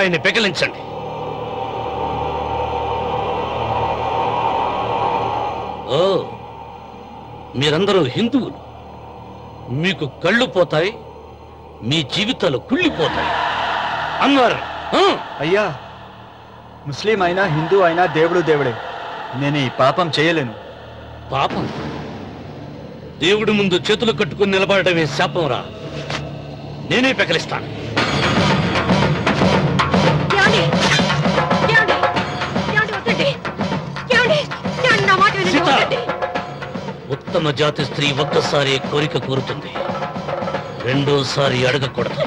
ఆ నల్లరాయిని పెకిలించండి ఓ మీరందరూ హిందువులు. మీకు కళ్ళు పోతాయి మీ జీవితాలు కుళ్ళిపోతాయి. అన్నారు ఆ? అయ్యా ముస్లిం అయినా హిందూ అయినా దేవుడు దేవుడే. నేను ఈ పాపం చేయలేను. పాపం? దేవుడి ముందు చేతులు కట్టుకుని నిలబడటమే శాపం రా నేనే పెకలిస్తాను సీత! ఉత్తమ జాతి స్త్రీ ఒక్కసారి కోరిక కోరుతుంది. రెండోసారి అడగకూడదు.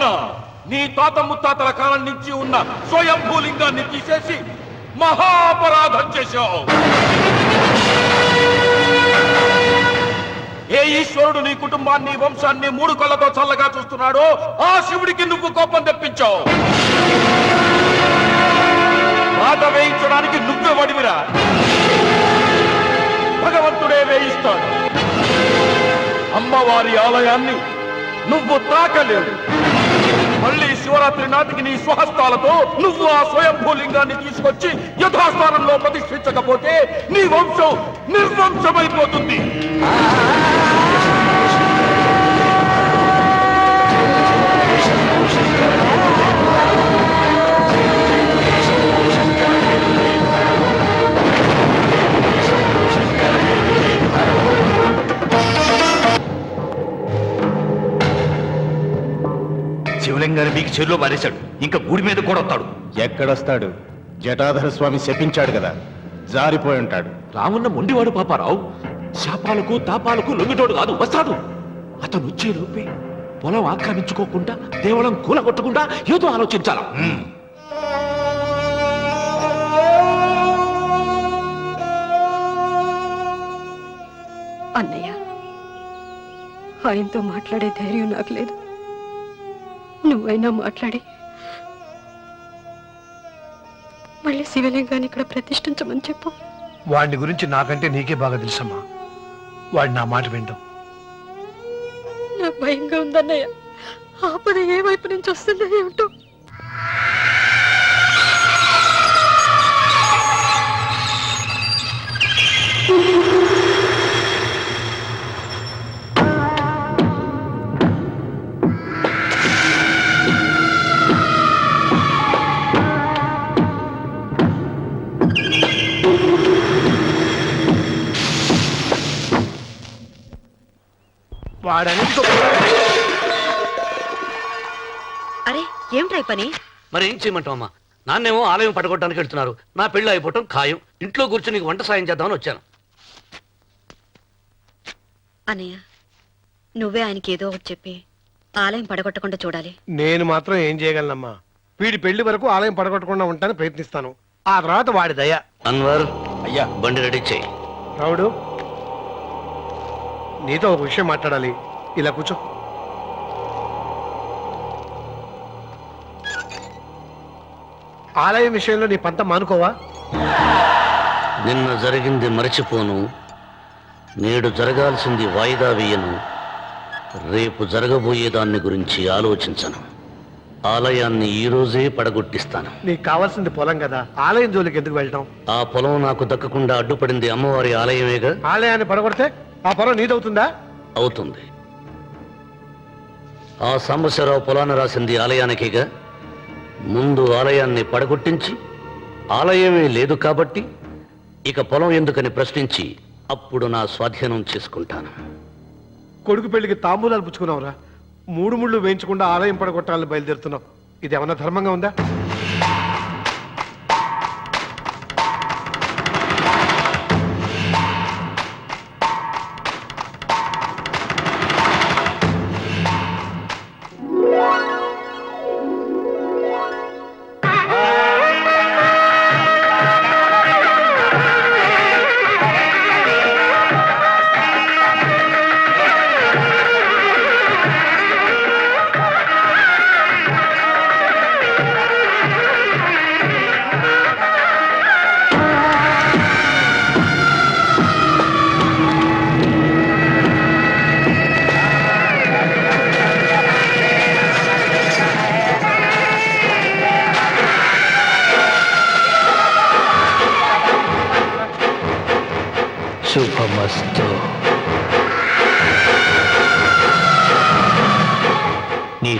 రామన్న నీ తాత ముత్తాతల కాలం నుంచి ఉన్న స్వయంభూలింగాన్ని తీసేసి మహాపరాధం చేశావు. ఏ ఈశ్వరుడు నీ కుటుంబాన్ని వంశాన్ని మూడు కళ్ళతో చల్లగా చూస్తున్నాడో ఆ శివుడికి నువ్వు కోపం తెప్పించావు. ఆట వేయించడానికి నువ్వే వడివిరా. భగవంతుడే వేయిస్తాడు. అమ్మవారి ఆలయాన్ని నువ్వు తాకలేవు. మళ్ళీ శివరాత్రి నాటికి నీ స్వహస్తాలతో నువ్వు ఆ స్వయంభూలింగాన్ని తీసుకొచ్చి యథాస్థానంలో ప్రతిష్ఠించకపోతే నీ వంశం నిర్వంశమైపోతుంది. శివలింగాన్ని మీకు చెరులో పారేశాడు. ఇంకా గుడి మీద కూడా వస్తాడు. ఎక్కడొస్తాడు? జటాధర స్వామి శపించాడు కదా. జారిపోయి ఉంటాడు. రామున్న మొండివాడు పాపారావు. శాపాలకు తాపాలకు లొంగిటోడు కాదు వస్తాడు అతను వచ్చే లోపే పొలం ఆక్రమించుకోకుండా దేవళం కూలగొట్టకుండా ఏదో ఆలోచించాలా? అన్నయ్య ఆయనతో మాట్లాడే ధైర్యం నాకు లేదు. నువ్వైనా మాట్లాడి. మళ్ళీ శివలింగాన్ని ఇక్కడ ప్రతిష్ఠించమని చెప్పు. వాడిని గురించి నాకంటే నీకే బాగా తెలుసమ్మా. వాడు నా మాట వింటాం. నాకు భయంగా ఉందన్నయ్య. ఆపద ఏ వైపు నుంచి వస్తుందో ఏమిటో. వాడని అరే ఏమిట్రా ఈ పని? మరి ఏం చేయమంటావమ్మా? నాన్నేమో ఆలయం పడగొట్టడానికి వెళ్తున్నారు. నా పెళ్ళి అయిపోవటం ఖాయం. ఇంట్లో కూర్చొని నీకు వంట సాయం చేద్దామని వచ్చాను. అన్నయ్య నువ్వే ఆయనకి ఏదో ఒకటి చెప్పి ఆలయం పడగొట్టకుండా చూడాలి. నేను మాత్రం ఏం చేయగలనమ్మా? వీడి పెళ్ళి వరకు ఆలయం పడగొట్టకుండా ఉంటాను ప్రయత్నిస్తాను. ఆ తర్వాత వాడి దయ. అన్వర్ అయ్యా. బండి రెడీ చేయి. రావుడు నీతో ఒక విషయం మాట్లాడాలి. ఇలా కూర్చో. ఆలయం విషయంలో నీ పంత మానుకోవా? నిన్న జరిగింది మరచిపోను. నేడు జరగాల్సింది వాయిదా వేయను. రేపు జరగబోయే దాన్ని గురించి ఆలోచించను. ఆలయాన్ని ఈ రోజే పడగొట్టిస్తాను. నీకు కావాల్సింది పొలం కదా. ఆలయం జోలికి ఎందుకు వెళ్ళటం? ఆ పొలం నాకు దక్కకుండా అడ్డుపడింది అమ్మవారి ఆలయమేగా? ఆలయాన్ని పడగొడితే ఆ పొలం నీదవుతుందా? అవుతుంది. ఆ సాంబశివరావు పొలాన్ని రాసింది ఆలయానికేగా. ముందు ఆలయాన్ని పడగొట్టించి ఆలయమే లేదు కాబట్టి ఇక పొలం ఎందుకని ప్రశ్నించి అప్పుడు నా స్వాధీనం చేసుకుంటాను. కొడుకు పెళ్ళికి తాంబూలాలు పుచ్చుకున్నావురా. మూడు ముళ్ళు వేయించకుండా ఆలయం పడగొట్టాలని బయలుదేరుతున్నావు. ఇది ఏమన్నా ధర్మంగా ఉందా?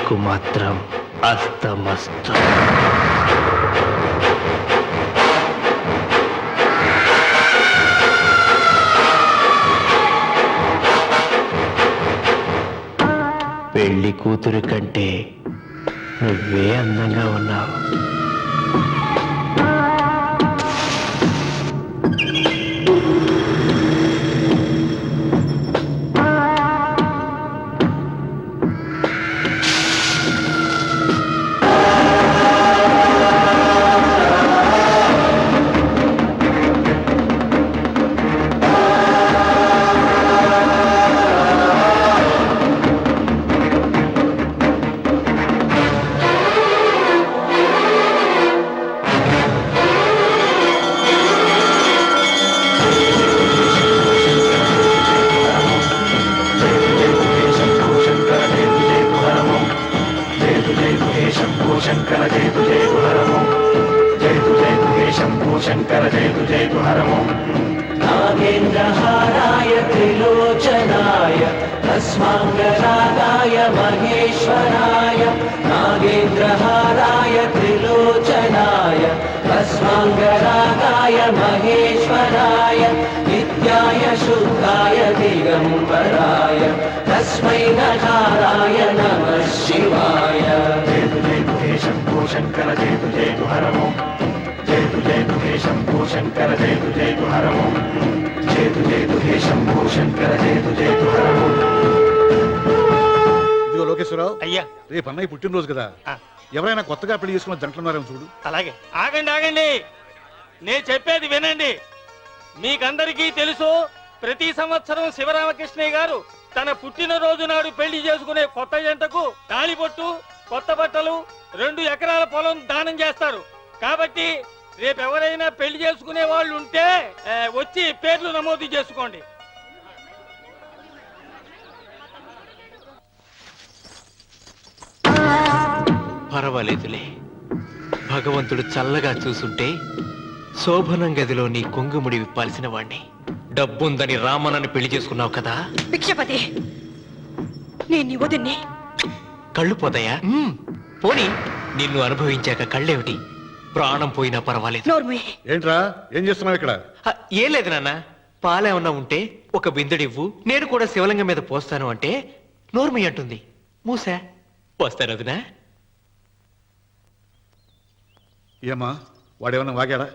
నీకు మాత్రం అస్తమస్తం. పెళ్ళి కూతురు కంటే నువ్వే అందంగా ఉన్నావు. ेन्द्रहाराय त्रिलोचनाय अस्माङ्गाय महेश्वराय नागेन्द्रहाराय त्रिलोचनाय अस्माङ्गाय महेश्वराय नित्याय शुद्धाय दिगम्बराय तस्मै नकाराय नमः शिवाय। जेतु जेतु हे शम्भो शङ्कर जेतु जेतु हरमो। जेतु जेतु हे शम्भो शङ्कर जेतु जेतु हरमो। జయతు జయతు హే శంభో శంకర జయతు జయతు హరమో ఇదిగో లోకేశ్వరరావు అయ్యా. రేపు అన్నయ్య పుట్టినరోజు కదా. ఎవరైనా కొత్తగా పెళ్ళి చేసుకున్న జంటలున్నారేమో చూడు. అలాగే. ఆగండి ఆగండి. నేను చెప్పేది వినండి. మీకందరికీ తెలుసు ప్రతి సంవత్సరం శివరామకృష్ణయ్య గారు తన పుట్టినరోజు నాడు పెళ్ళి చేసుకునే కొత్త జంటకు తాళిబొట్టు కొత్త బట్టలు రెండు ఎకరాల పొలం దానం చేస్తారు. కాబట్టి రేపు ఎవరైనా పెళ్ళి చేసుకునే వాళ్ళు ఉంటే వచ్చి పేర్లు నమోదు చేసుకోండి. పర్వాలేదులే. భగవంతుడు చల్లగా చూసుంటే శోభనం గదిలో నీ కొంగుముడి విప్పాల్సిన వాణ్ణి. డబ్బుందని రామనని పెళ్ళి చేసుకున్నావు కదా? భిక్షపతి నేను నీ వదిన్ని. కళ్ళు పోతాయా. పోనీ నిన్ను అనుభవించాక కళ్ళేమిటి? ప్రాణం పోయినా పర్వాలేదు. నోర్మి. ఏంట్రా? ఏం చేస్తున్నావు ఇక్కడ? ఏం లేదు నాన్న. పాలేమన్నా ఉంటే ఒక బిందెడివ్వు నేను కూడా శివలింగం మీద పోస్తాను అంటే నోర్మి అంటుంది. మూసా? పోస్తాను వదినా ఏమా వాడేమన్నా వాగాడా?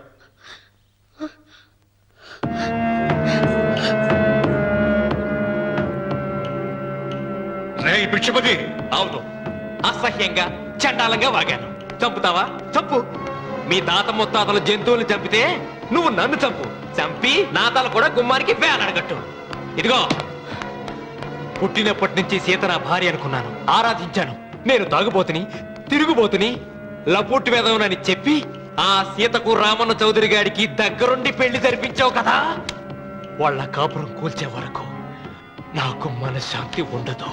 రే భిక్షపతి! అవును. అసహ్యంగా చండాలంగా వాగాను. చంపుతావా? చంపు. మీ తాత ముత్తాతలు జంతువుల్ని చంపితే నువ్వు నన్ను చంపు. చంపి నా తల కూడా గుమ్మానికి వేలాడగట్టు. ఇదిగో పుట్టినప్పటి నుంచి సీత నా భార్య అనుకున్నాను. ఆరాధించాను. నేను తాగుబోతుని తిరుగుబోతుని లపుట్టు వేదవునని చెప్పి ఆ సీతకు రామన్న చౌదరి గారికి దగ్గరుండి పెళ్ళి జరిపించావు కదా. వాళ్ళ కాపురం కూల్చే వరకు నాకు మనశ్శాంతి ఉండదు.